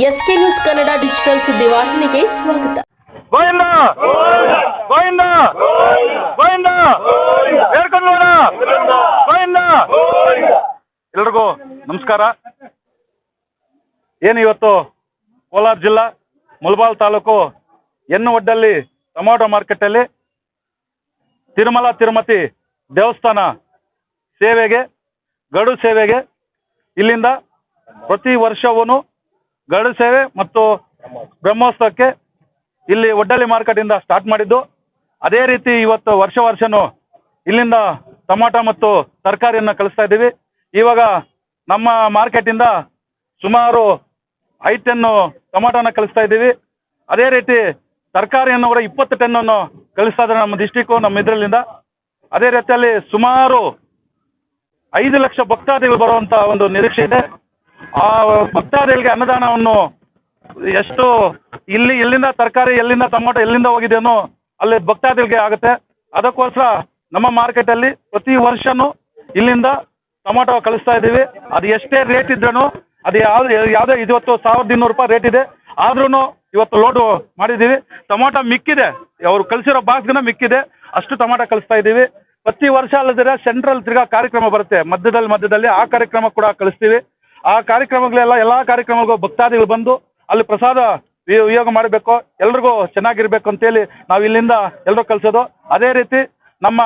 S K news Kannada digital ಸುದ್ದಿವಾಹಿನಿಗೆ ಸ್ವಾಗತ. ಎಲ್ರಿಗೂ ನಮಸ್ಕಾರ. ಏನು ಇವತ್ತು? ಕೋಲಾರ ಜಿಲ್ಲಾ ಮುಲ್ಬಾಲ್ ತಾಲೂಕು ಎನ್ನು ಒಡ್ಡಲ್ಲಿ ಟೊಮಾಟೊ ಮಾರ್ಕೆಟಲ್ಲಿ ತಿರುಮಲ, ತಿರುಮತಿ ದೇವಸ್ಥಾನ ಸೇವೆಗೆ, ಗಡು ಸೇವೆಗೆ ಇಲ್ಲಿಂದ ಪ್ರತಿ ವರ್ಷವೂ ಗರುಡ ಸೇವೆ ಮತ್ತು ಬ್ರಹ್ಮೋತ್ಸವಕ್ಕೆ ಇಲ್ಲಿ ಒಡ್ಡಳ್ಳಿ ಮಾರ್ಕೆಟಿಂದ ಸ್ಟಾರ್ಟ್ ಮಾಡಿದ್ದು. ಅದೇ ರೀತಿ ಇವತ್ತು ವರ್ಷ ವರ್ಷನೂ ಇಲ್ಲಿಂದ ಟೊಮಾಟೊ ಮತ್ತು ತರಕಾರಿಯನ್ನು ಕಳಿಸ್ತಾ ಇದ್ದೀವಿ. ಇವಾಗ ನಮ್ಮ ಮಾರ್ಕೆಟಿಂದ ಸುಮಾರು ಐದು ಟನ್ನು ಟೊಮಾಟೋನ ಕಳಿಸ್ತಾ ಇದ್ದೀವಿ. ಅದೇ ರೀತಿ ತರಕಾರಿಯನ್ನು ಕೂಡ ಇಪ್ಪತ್ತು ಟೆನ್ನನ್ನು ಕಳಿಸ್ತಾ ಇದ್ದಾರೆ ನಮ್ಮ ಡಿಸ್ಟಿಕ್ಕು ನಮ್ಮ ಇದರಲ್ಲಿಂದ. ಅದೇ ರೀತಿಯಲ್ಲಿ ಸುಮಾರು ಐದು ಲಕ್ಷ ಭಕ್ತಾದಿಗಳು ಬರುವಂತ ಒಂದು ನಿರೀಕ್ಷೆ ಇದೆ. ಆ ಭಕ್ತಾದಿಗಳಿಗೆ ಅನ್ನದಾನವನ್ನು ಎಷ್ಟು ಇಲ್ಲಿ, ಎಲ್ಲಿಂದ ತರಕಾರಿ, ಎಲ್ಲಿಂದ ಟೊಮೊಟೊ, ಎಲ್ಲಿಂದ ಹೋಗಿದೆಯೋ ಅಲ್ಲಿ ಭಕ್ತಾದಿಗಳಿಗೆ ಆಗುತ್ತೆ. ಅದಕ್ಕೋಸ್ಕರ ನಮ್ಮ ಮಾರ್ಕೆಟಲ್ಲಿ ಪ್ರತಿ ವರ್ಷನೂ ಇಲ್ಲಿಂದ ಟೊಮೊಟೊ ಕಳಿಸ್ತಾ ಇದ್ದೀವಿ. ಅದು ಎಷ್ಟೇ ರೇಟ್ ಇದ್ರೂ ಅದು ಯಾವ್ದು, ಯಾವುದೇ ಇವತ್ತು ಸಾವಿರದ ಇನ್ನೂರು ರೂಪಾಯಿ ರೇಟ್ ಇದೆ. ಆದ್ರೂ ಇವತ್ತು ಲೋಡು ಮಾಡಿದ್ದೀವಿ. ಟೊಮೊಟೊ ಮಿಕ್ಕಿದೆ. ಅವರು ಕಳಿಸಿರೋ ಬಾಕ್ಸ್ಗಿನ ಮಿಕ್ಕಿದೆ. ಅಷ್ಟು ಟೊಮೊಟೊ ಕಳಿಸ್ತಾ ಇದ್ದೀವಿ. ಪ್ರತಿ ವರ್ಷ ಅಲ್ಲದಿರ ಸೆಂಟ್ರಲ್ ತಿರ್ಗಾ ಕಾರ್ಯಕ್ರಮ ಬರುತ್ತೆ. ಮಧ್ಯದಲ್ಲಿ ಮಧ್ಯದಲ್ಲಿ ಆ ಕಾರ್ಯಕ್ರಮ ಕೂಡ ಕಳಿಸ್ತೀವಿ. ಆ ಕಾರ್ಯಕ್ರಮಗಳೆಲ್ಲ ಎಲ್ಲ ಕಾರ್ಯಕ್ರಮಗಳಿಗೂ ಭಕ್ತಾದಿಗಳು ಬಂದು ಅಲ್ಲಿ ಪ್ರಸಾದ ವಿಯೋಗ ಮಾಡಬೇಕು, ಎಲ್ರಿಗೂ ಚೆನ್ನಾಗಿರ್ಬೇಕು ಅಂತೇಳಿ ನಾವು ಇಲ್ಲಿಂದ ಎಲ್ಲರೂ ಕಲಿಸೋದು ಅದೇ ರೀತಿ ನಮ್ಮ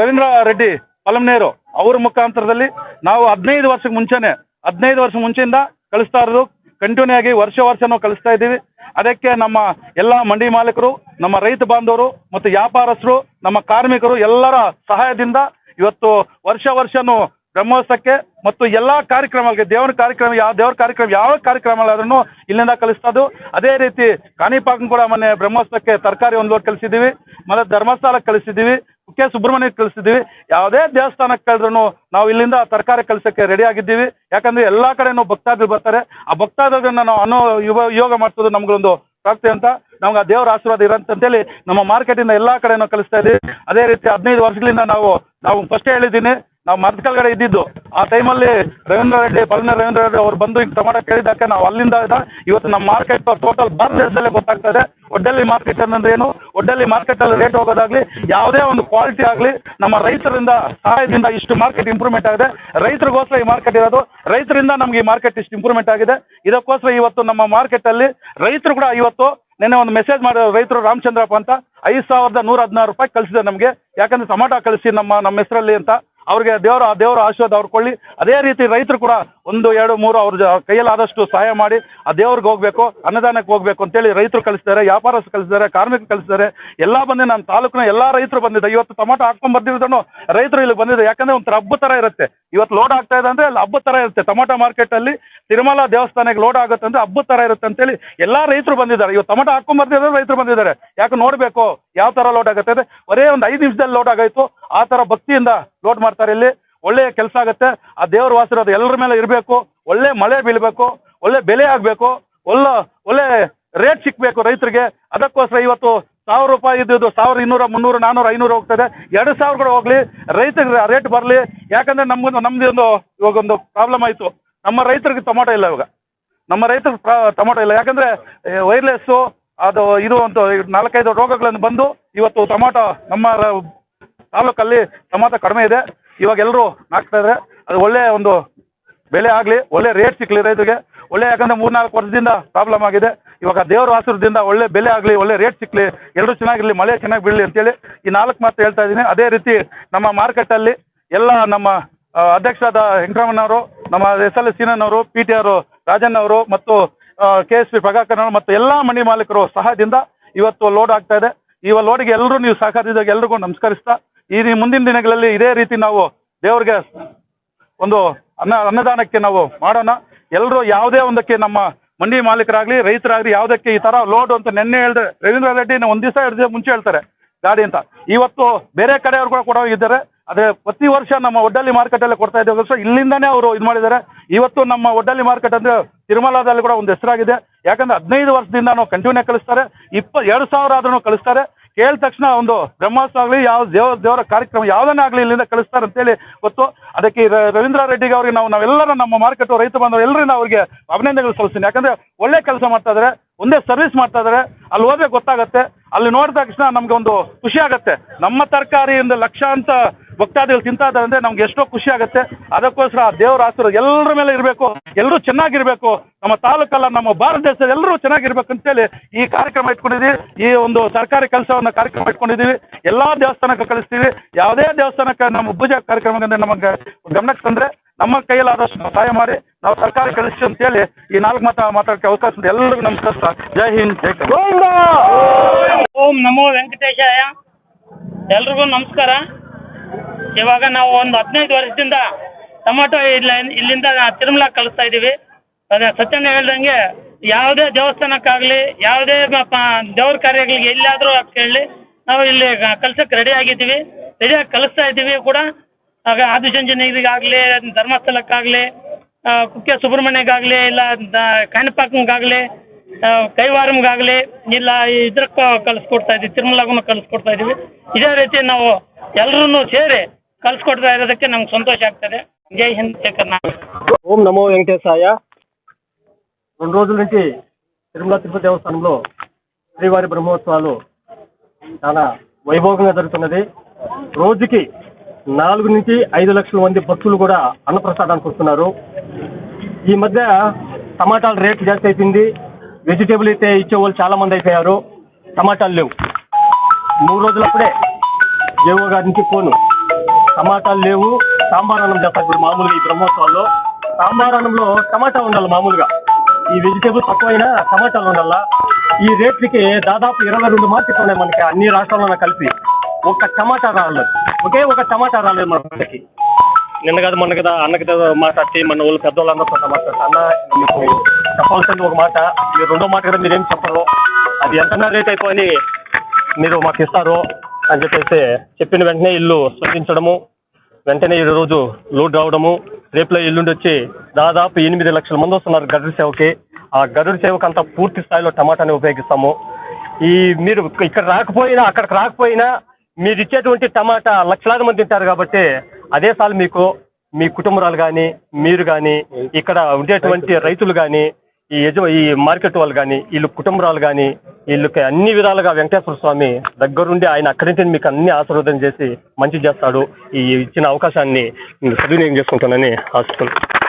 ರವೀಂದ್ರ ರೆಡ್ಡಿ ಪಲಮ್ನೇರು ಅವ್ರ ಮುಖಾಂತರದಲ್ಲಿ ನಾವು ಹದಿನೈದು ವರ್ಷಕ್ಕೆ ಮುಂಚೆನೆ, ಹದಿನೈದು ವರ್ಷ ಮುಂಚೆಯಿಂದ ಕಳಿಸ್ತಾ ಇರೋದು. ಕಂಟಿನ್ಯೂ ಆಗಿ ವರ್ಷ ವರ್ಷನೂ ಕಳಿಸ್ತಾ ಇದ್ದೀವಿ. ಅದಕ್ಕೆ ನಮ್ಮ ಎಲ್ಲ ಮಂಡಿ ಮಾಲೀಕರು, ನಮ್ಮ ರೈತ ಬಾಂಧವರು ಮತ್ತು ವ್ಯಾಪಾರಸ್ಥರು, ನಮ್ಮ ಕಾರ್ಮಿಕರು ಎಲ್ಲರ ಸಹಾಯದಿಂದ ಇವತ್ತು ವರ್ಷ ವರ್ಷನೂ ಬ್ರಹ್ಮೋತ್ಸವಕ್ಕೆ ಮತ್ತು ಎಲ್ಲ ಕಾರ್ಯಕ್ರಮಗಳಿಗೆ ದೇವರ ಕಾರ್ಯಕ್ರಮ, ಯಾವ ದೇವರ ಕಾರ್ಯಕ್ರಮ, ಯಾವ ಕಾರ್ಯಕ್ರಮಗಳಾದ್ರೂ ಇಲ್ಲಿಂದ ಕಲಿಸ್ತದ್ದು. ಅದೇ ರೀತಿ ಕಾಣಿಪಾಕಂ ಕೂಡ ಮೊನ್ನೆ ಬ್ರಹ್ಮೋತ್ಸವಕ್ಕೆ ತರಕಾರಿ ಒಂದು ಲೋಟ್ ಕಲಿಸಿದೀವಿ ಮತ್ತು ಧರ್ಮಸ್ಥಳಕ್ಕೆ ಕಳಿಸಿದ್ದೀವಿ ಕುಕ್ಕೆ ಸುಬ್ರಹ್ಮಣ್ಯಕ್ಕೆ ಕಲಿಸಿದೀವಿ ಯಾವುದೇ ದೇವಸ್ಥಾನಕ್ಕೆ ಕಳೆದ್ರೂ ನಾವು ಇಲ್ಲಿಂದ ತರಕಾರಿ ಕಲಿಸಕ್ಕೆ ರೆಡಿ ಆಗಿದ್ದೀವಿ. ಯಾಕಂದ್ರೆ ಎಲ್ಲ ಕಡೆನೂ ಭಕ್ತಾದ್ರು ಬರ್ತಾರೆ. ಆ ಭಕ್ತಾದಿಗಳನ್ನ ನಾವು ಅನ್ನೋ ಯುವ, ಯೋಗ ಮಾಡಿಸೋದು ನಮ್ಗೊಂದು ಪ್ರಾಪ್ತಿ ಅಂತ. ನಮ್ಗೆ ಆ ದೇವರ ಆಶೀರ್ವಾದ ಇರಂತ ಅಂತೇಳಿ ನಮ್ಮ ಮಾರ್ಕೆಟಿಂದ ಎಲ್ಲ ಕಡೆನೂ ಕಲಿಸ್ತಾ ಇದ್ದೀವಿ. ಅದೇ ರೀತಿ ಹದಿನೈದು ವರ್ಷಗಳಿಂದ ನಾವು ನಾವು ಫಸ್ಟೇ ಹೇಳಿದ್ದೀನಿ. ನಾವು ಮರದ ಕೆಳಗಡೆ ಇದ್ದಿದ್ದು. ಆ ಟೈಮಲ್ಲಿ ರವೀಂದ್ರ ರೆಡ್ಡಿ ಪಲ್ನ ರವೀಂದ್ರ ರೆಡ್ಡಿ ಅವ್ರು ಬಂದು ಹಿಂಗೆ ಟೊಮಾಟೊ ಕೇಳಿದ್ದಕ್ಕೆ ನಾವು ಅಲ್ಲಿಂದ ಇವತ್ತು ನಮ್ಮ ಮಾರ್ಕೆಟ್ ಟೋಟಲ್ ಭಾರತದಲ್ಲೇ ಗೊತ್ತಾಗ್ತಾ ಗೊತ್ತಾಗ್ತದೆ. ಒಡ್ಡಲ್ಲಿ ಮಾರ್ಕೆಟ್ ಅನ್ನೋದು ಏನು? ಒಡ್ಡಲ್ಲಿ ಮಾರ್ಕೆಟಲ್ಲಿ ರೇಟ್ ಹೋಗೋದಾಗ್ಲಿ, ಯಾವುದೇ ಒಂದು ಕ್ವಾಲಿಟಿ ಆಗಲಿ, ನಮ್ಮ ರೈತರಿಂದ ಸಹಾಯದಿಂದ ಇಷ್ಟು ಮಾರ್ಕೆಟ್ ಇಂಪ್ರೂವ್ಮೆಂಟ್ ಆಗಿದೆ. ರೈತರಿಗೋಸ್ಕರ ಈ ಮಾರ್ಕೆಟ್ ಇರೋದು. ರೈತರಿಂದ ನಮ್ಗೆ ಈ ಮಾರ್ಕೆಟ್ ಇಷ್ಟು ಇಂಪ್ರೂವ್ಮೆಂಟ್ ಆಗಿದೆ. ಇದಕ್ಕೋಸ್ಕರ ಇವತ್ತು ನಮ್ಮ ಮಾರ್ಕೆಟಲ್ಲಿ ರೈತರು ಕೂಡ ಇವತ್ತು ನಿನ್ನೆ ಒಂದು ಮೆಸೇಜ್ ಮಾಡಿದ್ರು, ರೈತರು ರಾಮಚಂದ್ರಪ್ಪ ಅಂತ. ಐದು ಸಾವಿರದ ನೂರ ಹದಿನಾರು ರೂಪಾಯಿ ಕಳಿಸಿದೆ ನಮಗೆ. ಯಾಕಂದ್ರೆ ಟೊಮಾಟೊ ಕಳಿಸಿ ನಮ್ಮ ನಮ್ಮ ಹೆಸರಲ್ಲಿ ಅಂತ. ಅವ್ರಿಗೆ ದೇವರ ದೇವರ ಆಶೀರ್ವಾದ ಅವ್ರು ಕೊಳ್ಳಿ. ಅದೇ ರೀತಿ ರೈತರು ಕೂಡ ಒಂದು, ಎರಡು, ಮೂರು ಅವ್ರ ಕೈಯಲ್ಲಾದಷ್ಟು ಸಹಾಯ ಮಾಡಿ ಆ ದೇವ್ರಿಗೆ ಹೋಗ್ಬೇಕು, ಅನ್ನದಾನಕ್ಕೆ ಹೋಗ್ಬೇಕು ಅಂತೇಳಿ ರೈತರು ಕಳಿಸ್ತಾರೆ ವ್ಯಾಪಾರಸ್ಥರು ಕಳಿಸ್ತಾರೆ, ಕಾರ್ಮಿಕರು ಕಳಿಸ್ತಾರೆ, ಎಲ್ಲ ಬಂದು ನಮ್ಮ ತಾಲೂಕಿನ ಎಲ್ಲ ರೈತರು ಬಂದಿದೆ. ಇವತ್ತು ಟೊಮಾಟೊ ಹಾಕೊಂಡ್ ಬಂದಿರೋದನ್ನು ರೈತರು ಇಲ್ಲಿ ಬಂದಿದೆ. ಯಾಕಂದ್ರೆ ಒಂಥರ ಹಬ್ಬ ಥರ ಇರುತ್ತೆ. ಇವತ್ತು ಲೋಡ್ ಆಗ್ತಾ ಇದೆ ಅಂದ್ರೆ ಅಲ್ಲಿ ಹಬ್ಬದ ಥರ ಇರುತ್ತೆ. ಟೊಮಾಟೊ ಮಾರ್ಕೆಟಲ್ಲಿ ತಿರುಮಲ ದೇವಸ್ಥಾನಕ್ಕೆ ಲೋಡ್ ಆಗುತ್ತೆ ಅಂದ್ರೆ ಹಬ್ಬದ ಥರ ಇರುತ್ತೆ ಅಂತೇಳಿ ಎಲ್ಲ ರೈತರು ಬಂದಿದ್ದಾರೆ. ಇವತ್ತು ಟೊಮಾಟೊ ಹಾಕೊಂಡ್ ಬರ್ತಿದ್ರೆ ರೈತರು ಬಂದಿದ್ದಾರೆ. ಯಾಕೆ ನೋಡಬೇಕು? ಯಾವ ಥರ ಲೋಡ್ ಆಗುತ್ತೆ ಅಂದ್ರೆ ಬರೇ ಒಂದು ಐದು ನಿಮಿಷದಲ್ಲಿ ಲೋಡ್ ಆಗಾಯ್ತು. ಆ ಥರ ಭಕ್ತಿಯಿಂದ ಲೋಡ್ ಮಾಡ್ತಾರೆ ಇಲ್ಲಿ. ಒಳ್ಳೆಯ ಕೆಲಸ ಆಗುತ್ತೆ. ಆ ದೇವ್ರ ವಾಸಿರೋದು ಎಲ್ಲರ ಮೇಲೆ ಇರಬೇಕು. ಒಳ್ಳೆ ಮಳೆ ಬೀಳಬೇಕು. ಒಳ್ಳೆ ಬೆಲೆ ಆಗಬೇಕು. ಒಳ್ಳೆ ಒಳ್ಳೆ ರೇಟ್ ಸಿಕ್ಕಬೇಕು ರೈತರಿಗೆ. ಅದಕ್ಕೋಸ್ಕರ ಇವತ್ತು ಸಾವಿರ ರೂಪಾಯಿ ಇದ್ದು ಸಾವಿರ ಇನ್ನೂರ, ಮುನ್ನೂರು ನಾನ್ನೂರು ಐನೂರು ಹೋಗ್ತದೆ. ಎರಡು ಸಾವಿರ ಕೂಡ ಹೋಗಲಿ. ರೈತರಿಗೆ ರೇಟ್ ಬರಲಿ. ಯಾಕಂದ್ರೆ ನಮ್ಗೊಂದು, ನಮ್ದು ಒಂದು, ಇವಾಗ ಒಂದು ಪ್ರಾಬ್ಲಮ್ ಆಯಿತು. ನಮ್ಮ ರೈತರಿಗೆ ಟೊಮೊಟೊ ಇಲ್ಲ ಇವಾಗ. ನಮ್ಮ ರೈತರಿಗೆ ಟೊಮೊಟೊ ಇಲ್ಲ. ಯಾಕಂದ್ರೆ ವೈರ್ಲೆಸ್ಸು ಅದು, ಇದು ಒಂದು ನಾಲ್ಕೈದು ರೋಗಗಳನ್ನು ಬಂದು ಇವತ್ತು ಟೊಮೊಟೊ ನಮ್ಮ ತಾಲೂಕಲ್ಲಿ ಟೊಮಾಟೊ ಕಡಿಮೆ ಇದೆ. ಇವಾಗ ಎಲ್ಲರೂ ಹಾಕ್ತಾ ಇದ್ದಾರೆ ಅದು ಒಳ್ಳೆಯ ಒಂದು ಬೆಲೆ ಆಗಲಿ, ಒಳ್ಳೆ ರೇಟ್ ಸಿಕ್ಕಲಿ ರೈತರಿಗೆ. ಒಳ್ಳೆ ಯಾಕಂದ್ರೆ ಮೂರ್ನಾಲ್ಕು ವರ್ಷದಿಂದ ಪ್ರಾಬ್ಲಮ್ ಆಗಿದೆ. ಇವಾಗ ದೇವರ ಆಶೀರ್ವಾದದಿಂದ ಒಳ್ಳೆ ಬೆಲೆ ಆಗಲಿ, ಒಳ್ಳೆ ರೇಟ್ ಸಿಕ್ಕಲಿ ಎಲ್ಲರೂ ಚೆನ್ನಾಗಿರಲಿ, ಮಳೆ ಚೆನ್ನಾಗಿ ಬೀಳಲಿ ಅಂತೇಳಿ ಈ ನಾಲ್ಕು ಮಾತು ಹೇಳ್ತಾ ಇದ್ದೀನಿ. ಅದೇ ರೀತಿ ನಮ್ಮ ಮಾರ್ಕೆಟಲ್ಲಿ ಎಲ್ಲ ನಮ್ಮ ಅಧ್ಯಕ್ಷರಾದ ವೆಂಕಟರಮಣ್ಣವರು ನಮ್ಮ ಎಸ್ ಎಲ್ ಅವರು ಪಿ ಟಿ ಆರ್ ರಾಜನ್ ಅವರು ಮತ್ತು ಕೆ ಎಸ್ ಪಿ ಪ್ರಭಾಕರ್ ಅವರು ಮತ್ತು ಎಲ್ಲ ಮನೆ ಮಾಲೀಕರು ಸಹಾಯದಿಂದ ಇವತ್ತು ಲೋಡ್ ಆಗ್ತಾ ಇದೆ. ಇವ ಲೋಡಿಗೆ ಎಲ್ಲರೂ ನೀವು ಸಹಕರಿಸಿದಾಗ ಎಲ್ರಿಗೂ ನಮಸ್ಕರಿಸ್ತಾ ಈ ಮುಂದಿನ ದಿನಗಳಲ್ಲಿ ಇದೇ ರೀತಿ ನಾವು ದೇವ್ರಿಗೆ ಒಂದು ಅನ್ನ, ಅನ್ನದಾನಕ್ಕೆ ನಾವು ಮಾಡೋಣ. ಎಲ್ಲರೂ ಯಾವುದೇ ಒಂದಕ್ಕೆ ನಮ್ಮ ಮಂಡಿ ಮಾಲೀಕರಾಗಲಿ, ರೈತರಾಗಲಿ ಯಾವುದಕ್ಕೆ ಈ ಥರ ಲೋಡ್ ಅಂತ ನೆನ್ನೆ ಹೇಳಿದ್ರೆ ರವೀಂದ್ರ ರೆಡ್ಡಿ ಒಂದು ದಿವಸ ಎರಡು ದಿವಸ ಮುಂಚೆ ಹೇಳ್ತಾರೆ ಗಾಡಿ ಅಂತ. ಇವತ್ತು ಬೇರೆ ಕಡೆಯವರು ಕೂಡ ಕೊಡೋಗಿದ್ದಾರೆ ಆದರೆ ಪ್ರತಿ ವರ್ಷ ನಮ್ಮ ಒಡ್ಡಲ್ಲಿ ಮಾರ್ಕೆಟಲ್ಲಿ ಕೊಡ್ತಾ ಇದ್ದೇವೆ ವರ್ಷ ಇಲ್ಲಿಂದನೇ ಅವರು ಇದು ಮಾಡಿದ್ದಾರೆ. ಇವತ್ತು ನಮ್ಮ ಒಡ್ಡಲ್ಲಿ ಮಾರ್ಕೆಟ್ ಅಂದರೆ ತಿರುಮಲಾದಲ್ಲಿ ಕೂಡ ಒಂದು ಹೆಸರಾಗಿದೆ. ಯಾಕಂದ್ರೆ ಹದಿನೈದು ವರ್ಷದಿಂದ ನಾವು ಕಂಟಿನ್ಯೂ ಕಳಿಸ್ತಾರೆ. ಇಪ್ಪ ಎರಡು ಸಾವಿರ ಆದ್ರೂ ಕಳಿಸ್ತಾರೆ. ಕೇಳಿದ ತಕ್ಷಣ ಒಂದು ಬ್ರಹ್ಮಾಸ್ತ್ರ ಆಗಲಿ ಯಾವ ದೇವ, ದೇವರ ಕಾರ್ಯಕ್ರಮ ಯಾವುದನ್ನ ಆಗಲಿ ಇಲ್ಲಿಂದ ಕಳಿಸ್ತಾರೆ ಅಂತೇಳಿ ಗೊತ್ತು. ಅದಕ್ಕೆ ರವೀಂದ್ರ ರೆಡ್ಡಿಗೆ ಅವರಿಗೆ ನಾವು, ನಾವೆಲ್ಲರೂ ನಮ್ಮ ಮಾರ್ಕೆಟ್ ರೈತ ಬಂದವರು ಎಲ್ಲರೂ ಅವರಿಗೆ ಅಭಿನಂದನೆಗಳು ಸಲ್ಲಿಸ್ತೀನಿ. ಯಾಕಂದ್ರೆ ಒಳ್ಳೆ ಕೆಲಸ ಮಾಡ್ತಾ ಇದ್ದಾರೆ ಒಂದೇ ಸರ್ವಿಸ್ ಮಾಡ್ತಾ ಇದ್ದಾರೆ ಅಲ್ಲಿ ಹೋದ್ರೆ ಗೊತ್ತಾಗುತ್ತೆ. ಅಲ್ಲಿ ನೋಡಿದ ತಕ್ಷಣ ನಮ್ಗೆ ಒಂದು ಖುಷಿ ಆಗುತ್ತೆ. ನಮ್ಮ ತರಕಾರಿಯಿಂದ ಲಕ್ಷಾಂತ ಭಕ್ತಾದಿಗಳು ತಿಂತಾ ಇದ್ದಾರೆ ಅಂದ್ರೆ ನಮ್ಗೆ ಎಷ್ಟೋ ಖುಷಿ ಆಗುತ್ತೆ. ಅದಕ್ಕೋಸ್ಕರ ಆ ದೇವರ ಆಶೀರ್ವಾದ ಎಲ್ಲರ ಮೇಲೆ ಇರಬೇಕು. ಎಲ್ಲರೂ ಚೆನ್ನಾಗಿರ್ಬೇಕು. ನಮ್ಮ ತಾಲೂಕಲ್ಲ, ನಮ್ಮ ಭಾರತ ದೇಶದ ಎಲ್ಲರೂ ಚೆನ್ನಾಗಿರ್ಬೇಕು ಅಂತೇಳಿ ಈ ಕಾರ್ಯಕ್ರಮ ಇಟ್ಕೊಂಡಿದ್ದೀವಿ. ಈ ಒಂದು ಸರ್ಕಾರಿ ಕೆಲಸವನ್ನು ಕಾರ್ಯಕ್ರಮ ಇಟ್ಕೊಂಡಿದ್ದೀವಿ. ಎಲ್ಲಾ ದೇವಸ್ಥಾನಕ್ಕೆ ಕಳಿಸ್ತೀವಿ. ಯಾವುದೇ ದೇವಸ್ಥಾನಕ್ಕೆ ನಮ್ಮ ಪೂಜಾ ಕಾರ್ಯಕ್ರಮದಿಂದ ನಮಗೆ ಗಮನಕ್ಕೆ ತಂದ್ರೆ ನಮ್ಮ ಕೈಯಲ್ಲಾದಷ್ಟು ಸಹಾಯ ಮಾಡಿ, ನಾವು ಸರ್ಕಾರಿ ಕಳಿಸ್ತೀವಿ ಅಂತೇಳಿ ಈ ನಾಲ್ಕು ಮಾತಾ ಮಾತಾಡಕ್ಕೆ ಅವಕಾಶ ಇದೆ ಎಲ್ಲರಿಗೂ ನಮಸ್ಕಾರ ಜೈ ಹಿಂದ್, ಜೈ ಓಂ ನಮೋ ವೆಂಕಟೇಶಾಯ. ಎಲ್ರಿಗೂ ನಮಸ್ಕಾರ. ಇವಾಗ ನಾವು ಒಂದು ಹದಿನೈದು ವರ್ಷದಿಂದ ಟೊಮೊಟೊ ಇಲ್ಲ ಇಲ್ಲಿಂದ ತಿರುಮಲ ಕಳಿಸ್ತಾ ಇದ್ದೀವಿ ಅದೇ ಸತ್ಯಣ್ಣ ಹೇಳ್ದಂಗೆ ಯಾವುದೇ ದೇವಸ್ಥಾನಕ್ಕಾಗಲಿ, ಯಾವುದೇ ದೇವ್ರ ಕಾರ್ಯಗಳಿಗೆ ಎಲ್ಲಾದರೂ ಕೇಳಲಿ ನಾವು ಇಲ್ಲಿ ಕಳ್ಸಕ್ಕೆ ರೆಡಿ ಆಗಿದ್ದೀವಿ. ರೆಡಿಯಾಗಿ ಕಳಿಸ್ತಾ ಇದ್ದೀವಿ ಕೂಡ. ಆಗ ಆದಿಚುಂಚನಗಿರಿಗಾಗಲಿ, ಧರ್ಮಸ್ಥಳಕ್ಕಾಗಲಿ ಕುಕ್ಕೆ ಸುಬ್ರಹ್ಮಣ್ಯಗಾಗಲಿ, ಇಲ್ಲ, ದ- ಕೈವಾರಮ್ಗಾಗಲಿ ಇಲ್ಲ ಇದ್ರಕ್ಕೂ ಕಳಿಸ್ಕೊಡ್ತಾ ಇದ್ದೀವಿ ತಿರುಮಲಗೂ ಕಳಿಸ್ಕೊಡ್ತಾ ಇದ್ದೀವಿ ಇದೇ ರೀತಿ ನಾವು ಎಲ್ಲರೂ ಸೇರಿ ಕಳಿಸ್ಕೊಡ್ತಾ ಇರೋದಕ್ಕೆ ನಮ್ಗೆ సంతోష ಆಗ್ತದೆ జై హింద్ జై కర్ణాటక ఓం నమో వెంకటేశాయ రెండు రోజుల నుంచి తిరుమల తిరుపతి దేవస్థానంలో శ్రీవారి బ్రహ్మోత్సవాలు చాలా వైభోగంగా జరుగుతున్నది రోజుకి నాలుగు నుంచి ఐదు లక్షల మంది భక్తులు కూడా అన్నప్రసాదానికి వస్తున్నారు ఈ మధ్య టమాటాల రేట్ జాస్తి అయిపోయింది వెజిటేబుల్ అయితే ఇచ్చే వాళ్ళు చాలా మంది అయిపోయారు టమాటాలు లేవు మూడు రోజులప్పుడే జేవో గారి నుంచి ఫోను టమాటాలు లేవు సాంబార్ అన్నం చేస్తారు ఇప్పుడు మామూలుగా ఈ బ్రహ్మోత్సవాల్లో. సాంబార్ అన్నంలో టమాటా ఉండాలి మామూలుగా. ఈ వెజిటేబుల్ తక్కువైనా టమాటాలు ఉండాల? ఈ రేట్లకి దాదాపు ఇరవై రెండు మార్కెట్లు ఉన్నాయి మనకి అన్ని రాష్ట్రాల్లో కలిపి. ఒక్క టమాటా రాలేదు. ఒకే ఒక టమాటా రాలేదు మనకి. నిన్న కదా మొన్న కదా అన్నకి మాట్లాడితే మన వాళ్ళు పెద్దవాళ్ళందరితో మాట్లాడుతా అన్న మీకు చెప్పాల్సింది ఒక మాట. మీరు రెండో మాట కదా మీరేం చెప్పరు. అది ఎంత రేట్ అయిపోయి మీరు మాకు ఇస్తారు అని చెప్పేసి చెప్పిన వెంటనే ఇల్లు స్పందించడము వెంటనే ఈరోజు రోజు లోడ్ రావడము రేపులో ఎల్లుండి వచ్చి దాదాపు ఎనిమిది లక్షల మంది వస్తున్నారు గరుడు సేవకి. ఆ గరుడు సేవకు అంతా పూర్తి స్థాయిలో టమాటాని ఉపయోగిస్తాము. ఈ మీరు ఇక్కడ రాకపోయినా అక్కడికి రాకపోయినా మీరు ఇచ్చేటువంటి టమాటా లక్షలాది మంది తింటారు కాబట్టి అదే సార్లు మీకు మీ కుటుంబరాలు కానీ మీరు కానీ ఇక్కడ ఉండేటువంటి రైతులు కానీ ఈ యజ ఈ మార్కెట్ వాళ్ళు కానీ వీళ్ళు కుటుంబరాలు కానీ వీళ్ళకి అన్ని విధాలుగా వెంకటేశ్వర స్వామి దగ్గరుండి ఆయన అక్కడి నుంచి మీకు అన్ని ఆశీర్వాదం చేసి మంచి చేస్తాడు. ఈ ఇచ్చిన అవకాశాన్ని సద్వినియోగం చేసుకుంటానని ఆశిస్తున్నాను.